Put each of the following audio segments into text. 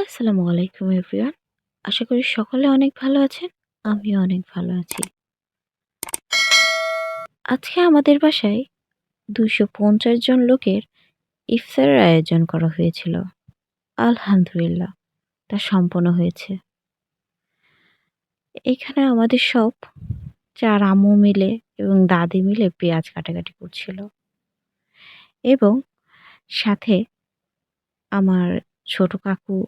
আসসালামু আলাইকুম এভরিওয়ান। আশা করি সকলে অনেক ভালো আছেন, আমিও অনেক ভালো আছি। আজকে আমাদের বাসায় দুশো পঞ্চাশ জন লোকের ইফতারের আয়োজন করা হয়েছিল। আলহামদুলিল্লাহ, তা সম্পন্ন হয়েছে। এখানে আমাদের সব চার আমু মিলে এবং দাদি মিলে পেঁয়াজ কাটাকাটি করছিল। এবং সাথে আমার ছোট কাকু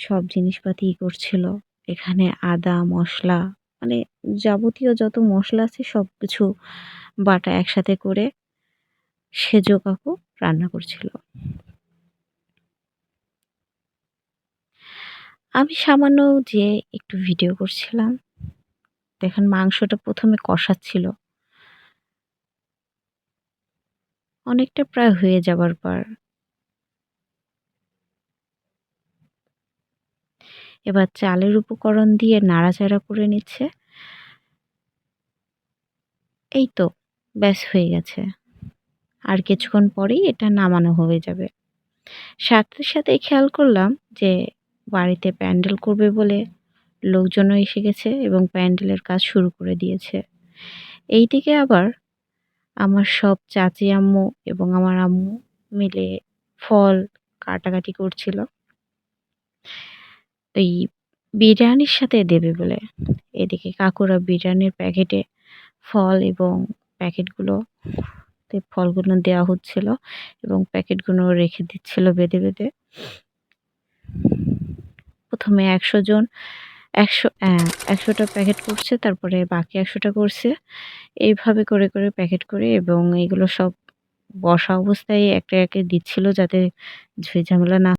সব জিনিসপাতি করছিল। এখানে আদা, মশলা মানে যাবতীয় যত মশলা আছে সব কিছু বাটা একসাথে করে সেজো কাকু রান্না করছিল। আমি সামান্য যে একটু ভিডিও করছিলাম, দেখেন মাংসটা প্রথমে কষাচ্ছিল। অনেকটা প্রায় হয়ে যাবার পর এবার চালের উপকরণ দিয়ে নাড়াচাড়া করে নিচ্ছে। এই তো, ব্যাস হয়ে গেছে। আর কিছুক্ষণ পরেই এটা নামানো হয়ে যাবে। সাথে সাথে খেয়াল করলাম যে বাড়িতে প্যান্ডেল করবে বলে লোকজনও এসে গেছে এবং প্যান্ডেলের কাজ শুরু করে দিয়েছে। এই দিকে আবার আমার সব চাচি, আম্মু এবং আমার আম্মু মিলে ফল কাটাকাটি করছিল। এই বিরিয়ানির সাথে দেবে বলে। এদিকে কাকুরা বিরিয়ানির প্যাকেটে ফল এবং প্যাকেটগুলো ফলগুলো দেওয়া হচ্ছিল এবং প্যাকেটগুলো রেখে দিচ্ছিল বেঁধে বেঁধে। প্রথমে একশো জন, একশো একশোটা প্যাকেট করছে, তারপরে বাকি একশোটা করছে। এইভাবে করে করে প্যাকেট করে এবং এগুলো সব বসা অবস্থায় একটা একে দিচ্ছিল যাতে ঝুঁই ঝামেলা না